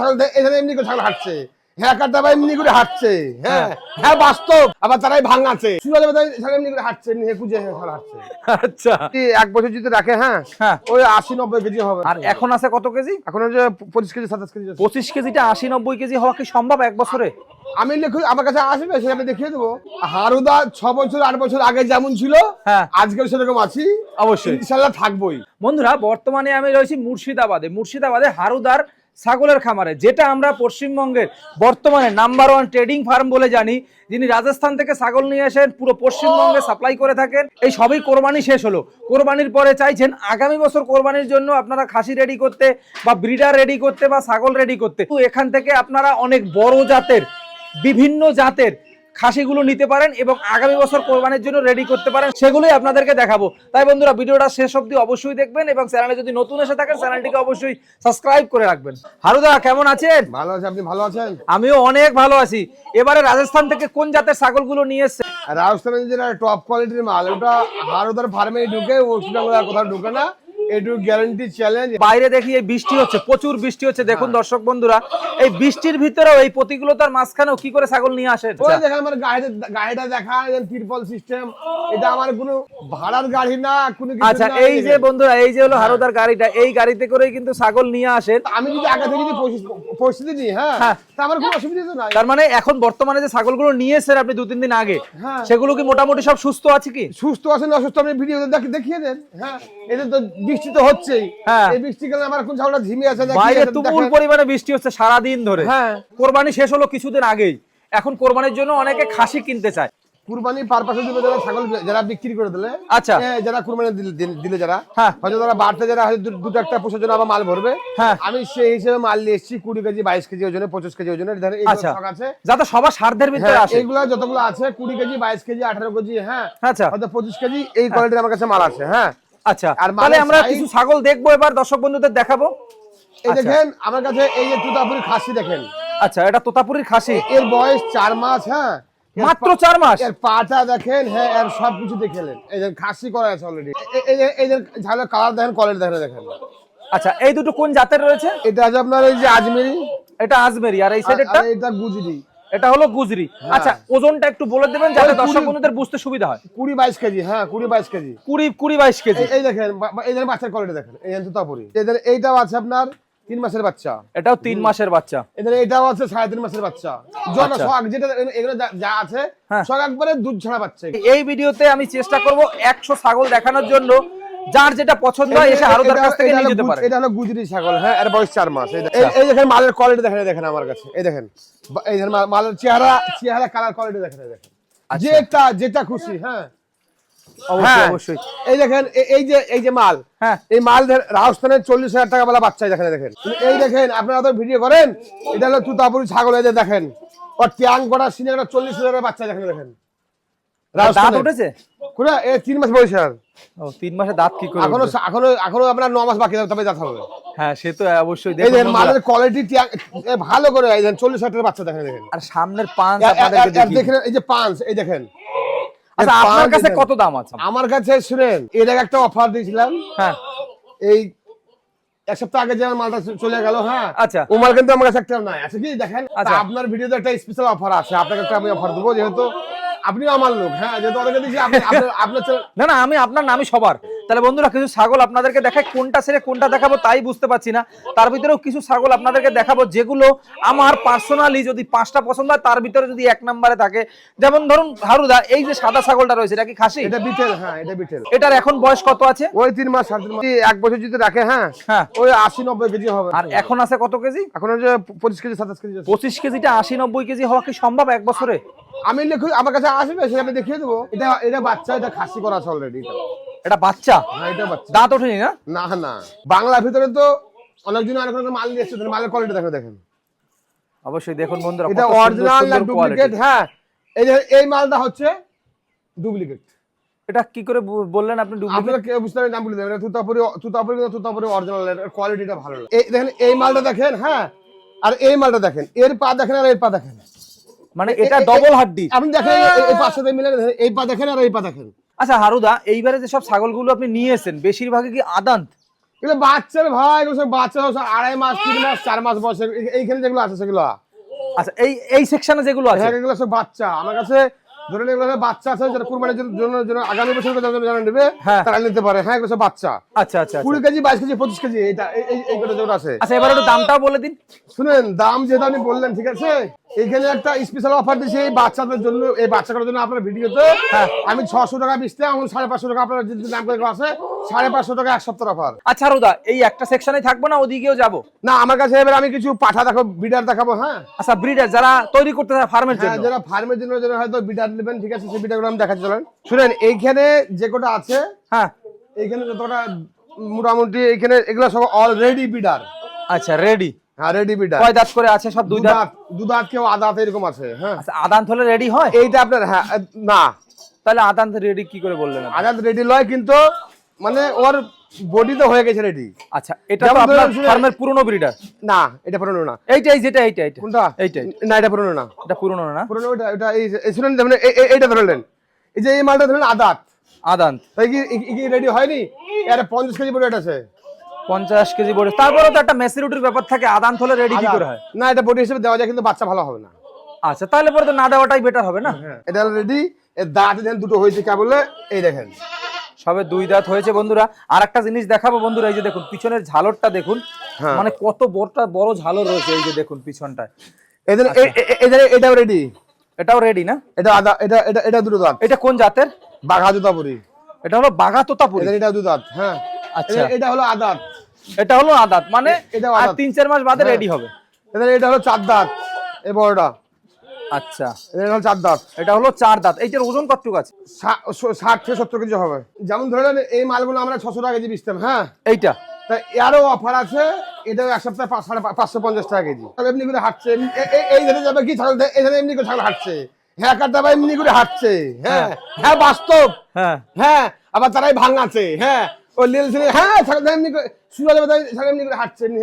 ছাগল দে- এখানে এমনি করে ছাগল হাঁটছে। হ্যাঁ কাটা বা এমনি করে হাঁটছে। হ্যাঁ হ্যাঁ বাস্তব। আবার তারাই ভাঙাছে সুরালে বোধহয় ছাগল এমনি করে হাঁটছে নিয়ে কুজে ছাগল হাঁটছে। আচ্ছা। এক বছর যদি রাখে হ্যাঁ। ওই আশি নব্বই কেজি হবে। আর এখন আছে কত কেজি? এখন ওই পঁচিশ কেজি সাতাশ কেজি পঁচিশ কেজিটা আশি নব্বই কেজি হওয়া কি সম্ভব এক বছরে? আমি লিখু আমার কাছে আসবে সেটা আমি দেখিয়ে দেবো। হারুদা ছ বছর আট বছর আগে যেমন ছিল হ্যাঁ। আজকেও সেরকম আছি। অবশ্যই। ইনশাল্লাহ থাকবোই। বন্ধুরা বর্তমানে আমি রয়েছি মুর্শিদাবাদে। মুর্শিদাবাদে হারুদার ছাগলের খামারে, যেটা আমরা পশ্চিমবঙ্গের বর্তমানে নাম্বার ওয়ান ট্রেডিং ফার্ম বলে জানি, যিনি রাজস্থান থেকে ছাগল নিয়ে আসেন, পুরো পশ্চিমবঙ্গে সাপ্লাই করে থাকেন, এই সবই কোরবানি শেষ হলো। কোরবানির পরে চাইছেন আগামী বছর কোরবানির জন্য আপনারা খাসি রেডি করতে, বা ব্রিডার রেডি করতে, বা ছাগল রেডি করতে। তো এখান থেকে আপনারা অনেক বড় জাতের, বিভিন্ন জাতের খাসিগুলো নিতে পারেন এবং আগামী বছর কোরবানির জন্য রেডি করতে পারেন সেগুলোই আপনাদেরকে দেখাবো। তাই বন্ধুরা ভিডিওটা শেষ অবধি অবশ্যই দেখবেন এবং চ্যানেলে যদি নতুন এসে থাকেন চ্যানেলটিকে অবশ্যই সাবস্ক্রাইব করে রাখবেন। হারুদা কেমন আছেন? ভালো আছে আপনি ভালো আছেন? আমিও অনেক ভালো আছি। এবারে রাজস্থান থেকে কোন জাতের ছাগলগুলো নিয়ে এসছে? রাজস্থানের যেটা টপ কোয়ালিটির মাল ওটা হারুদার ফার্মে ঢুকে ওষুধ কোথাও ঢুকে না। একটু গ্যারান্টি চ্যালেঞ্জ। বাইরে দেখি এই বৃষ্টি হচ্ছে প্রচুর বৃষ্টি হচ্ছে। দেখুন দর্শক বন্ধুরা এই বৃষ্টির ভিতরেও এই প্রতিকূলতার মাঝখানেও কি করে ছাগল নিয়ে আসেন ওই দেখেন আমার গাড়িটা গাড়িটা দেখা তিরপল সিস্টেম এটা আমার কোনো ভাড়ার গাড়ি না কোনো কিছু আচ্ছা এই যে বন্ধুরা এই যে হলো হারুদার গাড়িটা এই গাড়িতে করেই কিন্তু ছাগল নিয়ে আসেন। আমি যদি আগে থেকে যদি পরিস্থিতি- নিই হ্যাঁ হ্যাঁ। তা আমার কোনো অসুবিধা তো নাই। তার মানে এখন বর্তমানে যে ছাগলগুলো নিয়ে এসেছেন আপনি দু তিন দিন আগে হ্যাঁ। সেগুলো কি মোটামুটি সব সুস্থ আছে কি? সুস্থ আছেন না অসুস্থ আপনি ভিডিও দেখিয়ে দেন হ্যাঁ। এটা তো বৃষ্টি তো হচ্ছেই হ্যাঁ। এই বৃষ্টিকালে আমার কোন ছাগলটা ঝিমি আছে বাইরে তুমুল পরিমাণে বৃষ্টি হচ্ছে সারা দিন ধরে হ্যাঁ। কোরবানি শেষ হলো কিছুদিন আগেই এখন কোরবানির জন্য অনেকে খাসি কিনতে চায় কুরবানি পারপাসে দিবে যারা ছাগল যারা বিক্রি করে দিলে আচ্ছা। যারা কুরবানি দিলে- যারা হ্যাঁ। হয়তো যারা বাড়তে যারা হয়তো দুটো একটা পোষার জন্য আবার মাল ভরবে হ্যাঁ। আমি সেই হিসেবে মাল নিয়ে এসেছি কুড়ি কেজি বাইশ কেজি ওজনে পঁচিশ কেজি ওজনে আচ্ছা যাতে সবার সাধ্যের ভিতরে হ্যাঁ, আসে এইগুলো যতগুলো আছে কুড়ি কেজি বাইশ কেজি আঠারো কেজি হ্যাঁ আচ্ছা হয়তো পঁচিশ কেজি এই কোয়ালিটির আমার কাছে মাল আছে হ্যাঁ আচ্ছা আর তাহলে আমরা কিছু ছাগল দেখব এবার দর্শক বন্ধুদের দেখাবো। এই আচ্ছা। দেখেন আমার কাছে এই যে তুতাপুরি খাসি দেখেন। আচ্ছা এটা তোতাপুরির খাসি? এর বয়স চার মাস হ্যাঁ? মাত্র চার মাস? এর পাটা দেখেন হ্যাঁ এর সবকিছু দেখেলেন এই যে খাসি করা আছে অলরেডি এই যে এই যে ঝালের কালার দেখেন কোয়ালিটি দেখেন দেখেন। আচ্ছা এই দুটো কোন জাতের রয়েছে? এটা আছে আপনার এই যে আজমেরি। এটা আজমেরি আর এই সাইডেরটা এটা গুজরি। এটা হলো গুজরি। আচ্ছা ওজনটা একটু বলে দেবেন যাতে দর্শক বন্ধুদের বুঝতে সুবিধা হয়। কুড়ি বাইশ কেজি হ্যাঁ কুড়ি বাইশ কেজি। কুড়ি কুড়ি বাইশ কেজি। এই- দেখেন দেখেন বাচ্চার কোয়ালিটি দেখেন এই যে তুতাপুরি এদের এইটাও আছে আপনার তিন মাসের বাচ্চা। এটাও তিন মাসের বাচ্চা। এদের এইটাও আছে সাড়ে তিন মাসের বাচ্চা। জন আচ্ছা। শখ যেটা এগুলো যা- আছে হ্যাঁ। সব একবারে দুধ ছাড়া বাচ্চা। এই ভিডিওতে আমি চেষ্টা করব একশো ছাগল দেখানোর জন্য। যার যেটা পছন্দ হয় এসে আরও কাছ থেকে নিয়ে যেতে পারে। এটা হলো গুজরি ছাগল হ্যাঁ এর বয়স চার মাস। এই দেখেন মালের কোয়ালিটি দেখেন দেখেন আমার কাছে এই দেখেন। এই দেখেন মালের চেহারা চেহারা কালার কোয়ালিটি দেখেন দেখেন। আচ্ছা। যেটা যেটা খুশি হ্যাঁ। অবশ্যই হ্যাঁ, অবশ্যই। এই দেখেন এই যে এই যে মাল হ্যাঁ। এই মাল রাজস্থানের চল্লিশ হাজার টাকা বেলা বাচ্চা দেখেন দেখেন। এই দেখেন আপনারা তো ভিডিও করেন এটা হলো তুতাপুরি ছাগল যে দেখেন। ওর ট্যাং করা সিনেমাটা চল্লিশ হাজারের বাচ্চা দেখেন রাজস্থানের। উঠেছে? এ তিন মাস বয়স আর। ও তিন মাসে দাঁত কি করে এখনও এখনও এখনও আপনার ন মাস বাকি তবে যাতে হবে। হ্যাঁ সে তো অবশ্যই এই দেখুন দেখেন। মালের কোয়ালিটি ভালো করে এই দেখেন চল্লিশ হাজার বাচ্চা দেখেন দেখেন। আর সামনের পাঁচ আপনাদেরকে দেখেন এই যে পাঁচ এই দেখেন। আচ্ছা এর আপনার কাছে কত দাম আছে? আমার কাছে শুনেন এর আগে একটা অফার দিয়েছিলাম। হ্যাঁ। এই এক সপ্তাহ আগে যে আমার মালটা চলে গেল হ্যাঁ। আচ্ছা। ও মাল কিন্তু আমার কাছে একটা নাই। আছে কি দেখেন আচ্ছা। আপনার ভিডিওতে একটা স্পেশাল অফার আছে। আপনাকে একটা আমি অফার দেবো যেহেতু আপনিও আমার লোক হ্যাঁ? যেহেতু অনেকে আপনার- আপনার না না আমি আপনার নামই সবার। তাহলে বন্ধুরা কিছু ছাগল আপনাদেরকে দেখাই কোনটা ছেড়ে কোনটা দেখাবো তাই বুঝতে পারছি না। তার ভিতরেও কিছু ছাগল আপনাদেরকে দেখাবো যেগুলো আমার পার্সোনালি যদি পাঁচটা পছন্দ হয় তার ভিতরে যদি এক নম্বরে থাকে। যেমন ধরুন হারুদা এই যে সাদা ছাগলটা রয়েছে এটা কি খাসি? এটা বিটেল হ্যাঁ এটা বিটেল। এটার এখন বয়স কত আছে? ওই তিন মাস সাড়ে তিন মাস। এক বছর যদি রাখে হ্যাঁ হ্যাঁ। ওই আশি নব্বই কেজি হবে। আর এখন আছে কত কেজি? এখন যে পঁচিশ কেজি সাতাশ কেজি আছে। পঁচিশ কেজিটা আশি নব্বই কেজি হওয়া কি সম্ভব এক বছরে? আমি লিখু আমার কাছে আসবে সেটা আমি দেখিয়ে দেবো। এটা এটা বাচ্চা এটা খাসি করা আছে অলরেডি এটা বাচ্চা? হ্যাঁ এটা বাচ্চা। দাঁত ওঠেনি না? না না। বাংলার ভিতরে তো অনেকজন অনেক রকম মাল নিয়ে এসেছে মালের কোয়ালিটি দেখেন দেখেন। অবশ্যই দেখুন বন্ধুরা এটা অরিজিনাল না ডুপ্লিকেট হ্যাঁ এই এই মালটা হচ্ছে ডুপ্লিকেট এটা কি করে বললেন আপনি ডুপ্লিকেট আপনারা কেউ বুঝতে পারেন নাম বলে দেবেন। তুতাপুরি তুতাপুরি কিন্তু তুতাপুরি অরিজিনাল কোয়ালিটিটা ভালো। এই দেখেন এই মালটা দেখেন হ্যাঁ আর এই মালটা দেখেন এর পা দেখেন আর এর পা দেখেন। মানে এটা ডবল হাড্ডি। আপনি দেখেন এই- পাশে মিলে দেখেন, এই পা দেখেন আর এই পা দেখেন। আচ্ছা হারুদা এইবারে যে সব ছাগলগুলো আপনি নিয়ে এসেছেন বেশিরভাগই কি আদান্ত? এগুলো বাচ্চার ভাই এগুলো সব বাচ্চা সব আড়াই মাস তিন মাস চার মাস এইখানে যেগুলো আছে সেগুলো। আচ্ছা এই এই সেকশনে যেগুলো আছে? এগুলো সব বাচ্চা আমার কাছে ধরে এগুলো বাচ্চা আছে যারা কুরবানির জন্য- আগামী বছর যারা নেবে হ্যাঁ। তারা নিতে পারে। হ্যাঁ এগুলো সব বাচ্চা। আচ্ছা আচ্ছা আচ্ছা। কুড়ি কেজি বাইশ কেজি পঁচিশ কেজি এটা এই এইগুলো যেগুলো আছে। আচ্ছা এবার একটু দামটাও বলে দিন। শুনেন দাম যেটা আপনি বললেন ঠিক আছে? এখানে একটা স্পেশাল অফার দিয়েছি এই বাচ্চাদের জন্য এই বাচ্চাগুলোর জন্য আপনার ভিডিওতে। আমি ছশো টাকা বেচতে এখন সাড়ে পাঁচশো টাকা আপনার যদি দাম করে আছে সাড়ে পাঁচশো টাকা এক সপ্তাহ অফার আচ্ছা রুদা এই একটা সেকশনে থাকব না ওদিকেও যাব? না আমার কাছে এবার আমি কিছু পাঠা দেখাবো বিডার দেখাবো হ্যাঁ? আচ্ছা ব্রিডার যারা তৈরি করতে চায় ফার্মের হ্যাঁ জন্য। যারা ফার্মের জন্য যারা হয়তো বিডার নেবেন ঠিক আছে সেই বিডারগুলো আমি দেখাচ্ছি চলেন। শুনেন এইখানে যে কটা আছে হ্যাঁ। এইখানে যতটা মোটামুটি এইখানে এগুলো সব অলরেডি বিডার আচ্ছা রেডি হ্যাঁ রেডি বিডার কয় দাঁত করে আছে? সব দুই দাঁত? দুধাত দুধাত কেউ আদাত এরকম আছে হ্যাঁ। আচ্ছা আদান্ত হলে রেডি হয়? এইটা আপনার হ্যাঁ না। তাহলে আদান্ত রেডি কি করে বললেন আপনি? রেডি লয় কিন্তু মানে ওর বডি তো হয়ে গেছে রেডি আচ্ছা এটা তো আপনার ফার্মের পুরনো ব্রিডার না এটা পুরনো না। এইটাই যেটা এইটা এইটা। কোনটা? এইটাই। না এটা পুরনো না। এটা পুরনো না? পুরনো ওটা এটা এই এই শুনেন মানে এই- এই- এইটা ধরলেন। এই যে এই মালটা ধরলেন আদাত। তাই কি কি রেডি হয়নি? এর পঞ্চাশ কেজি বডি আছে। পঞ্চাশ কেজি বড়। তারপরে তো একটা ম্যাচুরিটির ব্যাপার থাকে আদান হলে রেডি কি করে হয়? না এটা বডি হিসেবে দেওয়া যায় কিন্তু বাচ্চা ভালো হবে না। আচ্ছা তাহলে পরে তো না দেওয়াটাই বেটার হবে না? এটা রেডি দাঁত দেখেন দুটো হয়েছে কে বলে এই দেখেন। সবে দুই দাঁত হয়েছে বন্ধুরা। আর একটা জিনিস দেখাবো বন্ধুরা এই যে দেখুন পিছনের ঝালরটা দেখুন। হ্যাঁ। মানে কত বড়টা বড় ঝালর রয়েছে এই যে দেখুন পিছনটায়। এদের এ- এদের এটাও রেডি এটাও রেডি না? এটা আদা এটা এটা এটা দুটো দাঁত। এটা কোন জাতের? বাঘা জুতা পরি এটা হলো বাঘা তোতাপুরি। এদের এটা দু দাঁত হ্যাঁ। আচ্ছা। এটা হলো আদাত। এটা হলো আদাত মানে আর তিন চার মাস বাদে হ্যাঁ। রেডি হবে। এটা হলো চার দাঁত এই বড়টা। আচ্ছা। এদের হলো চার দাঁত। এটা হলো চার দাঁত। এইটার ওজন কতটুকু আছে? ষাট থেকে সত্তর কেজি হবে। যেমন ধরে নেন এই মালগুলো আমরা ছশো টাকা কেজি বেচতাম হ্যাঁ? এইটা? তা এরও অফার আছে এটাও এক সপ্তাহে সাড়ে পাঁচশো পঞ্চাশ টাকা কেজি। তাহলে এমনি করে হাঁটছে এ- এ- এই ধারে যাবে কি? ছাগল এই ধারে এমনি করে ছাগল হাঁটছে। হ্যাঁ কাটা এমনি করে হাঁটছে হ্যাঁ? হ্যাঁ। বাস্তব। হ্যাঁ। হ্যাঁ আবার তারাই ভাঙাছে হ্যাঁ? ও লীল ছেলে হ্যাঁ ছাগল এমনি করে শুয়ে যাবে তাই ছাগল এমনি করে হাঁটছে এমনি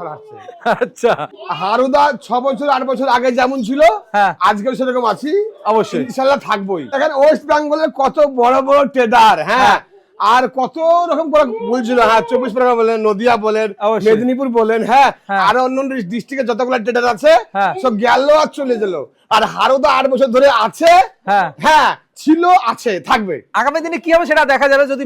হাঁটছে। আচ্ছা। হারুদা ছ বছর আট বছর আগে যেমন ছিল হ্যাঁ। আজকেও সেরকম আছি। অবশ্যই। ইনশাল্লাহ থাকবোই। দেখেন ওয়েস্ট বেঙ্গলের কত বড় বড় ট্রেডার হ্যাঁ। আর কত রকম করে বলছিল হ্যাঁ চব্বিশ পরগনা বলেন নদিয়া বলেন। মেদিনীপুর বলেন হ্যাঁ। হ্যাঁ। আর অন্য ডিস্ট্রিক্টে যতগুলো ট্রেডার আছে হ্যাঁ। সব গেল আর চলে গেল। আর হারুদা আট বছর ধরে আছে হ্যাঁ। হ্যাঁ। ছিল আছে থাকবে। আগামী দিনে কি হবে সেটা দেখা যাবে যদি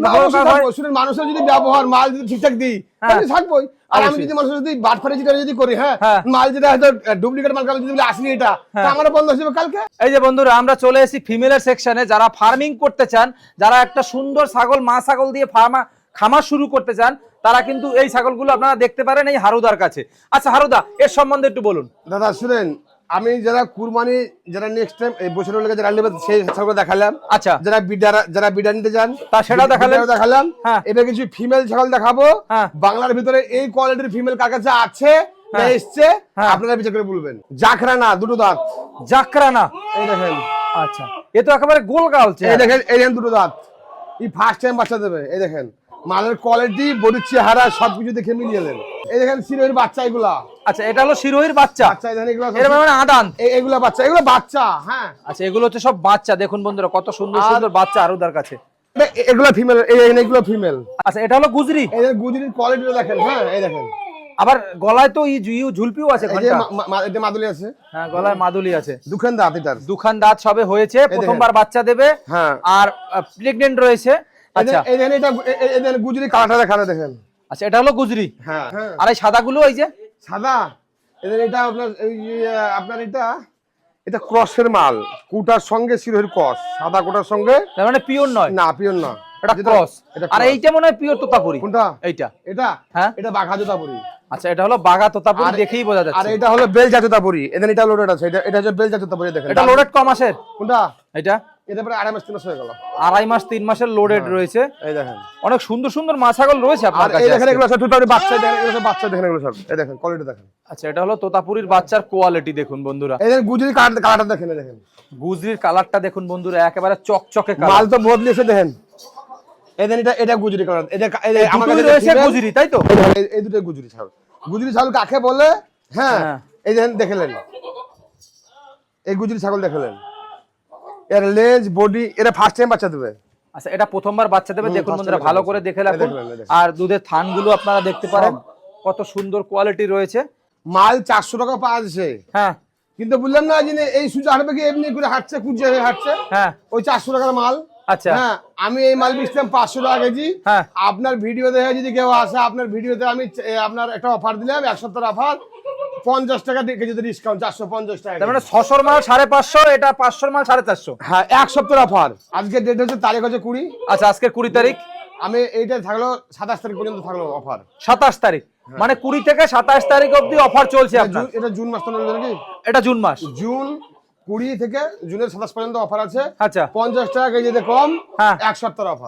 হয়। মানুষের যদি ব্যবহার মাল যদি ঠিকঠাক দিই হ্যাঁ। তাহলে থাকবোই। আর আমি যদি মানুষের যদি বাটফারি যেটা যদি করি হ্যাঁ হ্যাঁ। মাল যেটা হয়তো ডুপ্লিকেট মাল কাল যদি বলে এটা তা আমারও বন্ধ হয়ে যাবে কালকে? এই যে বন্ধুরা আমরা চলে এসেছি ফিমেলের সেকশনে যারা ফার্মিং করতে চান যারা একটা সুন্দর ছাগল মা ছাগল দিয়ে ফার্মা খামার শুরু করতে চান তারা কিন্তু এই ছাগলগুলো আপনারা দেখতে পারেন এই হারুদার কাছে। আচ্ছা হারুদা এর সম্বন্ধে একটু বলুন। দাদা শুনেন আমি যারা কুরবানি যারা নেক্সট টাইম এই বছরের লেগে যারা নেবে সেই ছাগল দেখালাম। আচ্ছা। যারা বিডার যারা বিডার নিতে চান তা দেখালেন? বিডারও দেখালাম। হ্যাঁ। এবার কিছু ফিমেল ছাগল দেখাবো। হ্যাঁ। বাংলার ভিতরে এই কোয়ালিটির ফিমেল কার কাছে আছে? হ্যাঁ। এসছে। আপনারা বিচার করে বলবেন। জাকরানা দুটো দাঁত। জাকরানা এই দেখেন। আচ্ছা। এ তো একেবারে গোল গালছে। এই দেখেন এই দেখেন দুটো দাঁত। এই ফার্স্ট টাইম বাচ্চা দেবে। এই দেখেন। মালের কোয়ালিটি বডির চেহারা সবকিছু দেখে মিলিয়ে দেন এই দেখেন সিরোহির বাচ্চা এগুলা। আচ্ছা এটা হলো শিরোহির বাচ্চা। এগুলা মানে আদান। এগুলা বাচ্চা এগুলো বাচ্চা হ্যাঁ। আচ্ছা এগুলো হচ্ছে সব বাচ্চা দেখুন বন্ধুরা কত সুন্দর সুন্দর বাচ্চা আরুদার কাছে। এগুলো ফিমেল এগুলো ফিমেল আচ্ছা এটা হলো গুজরি। গুজরির কোয়ালিটিটা দেখেন হ্যাঁ এই দেখেন। আবার গলায় তো ইউ ঝুলপিও আছে মাদুলি আছে। হ্যাঁ গলায় মাদুলি আছে। দুখান দাঁত এটার। দুখান দাঁত সবে হয়েছে প্রথমবার বাচ্চা দেবে। হ্যাঁ। আর প্রেগনেন্ট রয়েছে। আচ্ছা। এটা গুজরি কালারটা দেখানো দেখেন। আচ্ছা এটা হলো গুজরি। হ্যাঁ হ্যাঁ। আর এই সাদাগুলো এই যে? সাদা? এদের এটা আপনার আপনার এটা? এটা ক্রসের মাল। কুটার সঙ্গে সিরোহির ক্রস। সাদা কুটার সঙ্গে? মানে পিওর নয়? না পিওর না এটা ক্রস। এটা আর এইটা মনে হয় পিওর তোতাপুরি। কোনটা? এইটা। এটা? হ্যাঁ? এটা বাঘা জোতাপুরি আচ্ছা এটা হলো বাঘা তোতাপুরি দেখেই বোঝা যাচ্ছে। আর এটা হলো বেল জাতুতাপুরি এদের এটা লোডেড আছে। এটা এটা হচ্ছে বেল জাতুতাপুরি দেখেন। এটা লোডেড কম আসে। কোনটা? এটা? এটা পরে আড়াই মাস তিন মাস হয়ে গেল। আড়াই মাস তিন মাসের লোডেড রয়েছে। এই দেখেন। অনেক সুন্দর সুন্দর রয়েছে আর আপনার এই দেখেন এগুলো সব তুতারি বাচ্চা দেখেন এগুলো সব বাচ্চা দেখেন এগুলো সব। এই দেখেন কোয়ালিটি দেখেন। আচ্ছা এটা হলো তোতাপুরির বাচ্চার কোয়ালিটি দেখুন বন্ধুরা। এদের গুজরি কালার কালারটা দেখেন দেখেন। গুজরির কালারটা দেখুন বন্ধুরা একেবারে চকচকে মাল তো বদলেছে দেখেন। এটা এটা গুজরি কালার এটা আমার কাছে রয়েছে গুজরি তাই তো? এই দুটো গুজরি ছাগল গুজরি ছাগল কাকে বলে? হ্যাঁ হ্যাঁ। এই দেখেন দেখলেন এই গুজরি ছাগল দেখলেন এর লেজ বডি এরা ফার্স্ট টাইম বাচ্চা দেবে। আচ্ছা এটা প্রথমবার বাচ্চা দেবে দেখুন বন্ধুরা ভালো করে দেখে রাখুন। আর দুধের থানগুলো আপনারা দেখতে পারেন কত সুন্দর কোয়ালিটি রয়েছে। মাল চারশো টাকা পাওয়া যাচ্ছে। হ্যাঁ। কিন্তু বললাম না যে এই সুযোগ হাঁটবে কি এমনি করে হাঁটছে কুচে হয়ে হাঁটছে হ্যাঁ। ওই চারশো টাকার মাল। আচ্ছা। হ্যাঁ আমি এই মাল বেচতাম পাঁচশো টাকা কেজি। হ্যাঁ। আপনার ভিডিও দেখে যদি কেউ আসে আপনার ভিডিওতে আমি আপনার একটা অফার দিলাম এক সপ্তাহের অফার পঞ্চাশ টাকা দিয়ে কেজিতে ডিসকাউন্ট চারশো পঞ্চাশ টাকা তার মানে ছশোর মাল সাড়ে পাঁচশো এটা পাঁচশোর মাল সাড়ে চারশো। হ্যাঁ এক সপ্তাহের অফার আজকে ডেট হচ্ছে তারিখ হচ্ছে কুড়ি। আচ্ছা আজকের কুড়ি তারিখ? আমি এইটা থাকল সাতাশ তারিখ পর্যন্ত থাকল অফার সাতাশ তারিখ। মানে কুড়ি থেকে সাতাশ তারিখ অবধি অফার চলছে আপনার। এটা জুন মাস তো নাকি? এটা জুন মাস। জুন কুড়ি থেকে জুনের সাতাশ পর্যন্ত অফার আছে। আচ্ছা। পঞ্চাশ টাকা কেজিতে কম হ্যাঁ। এক সপ্তাহের অফার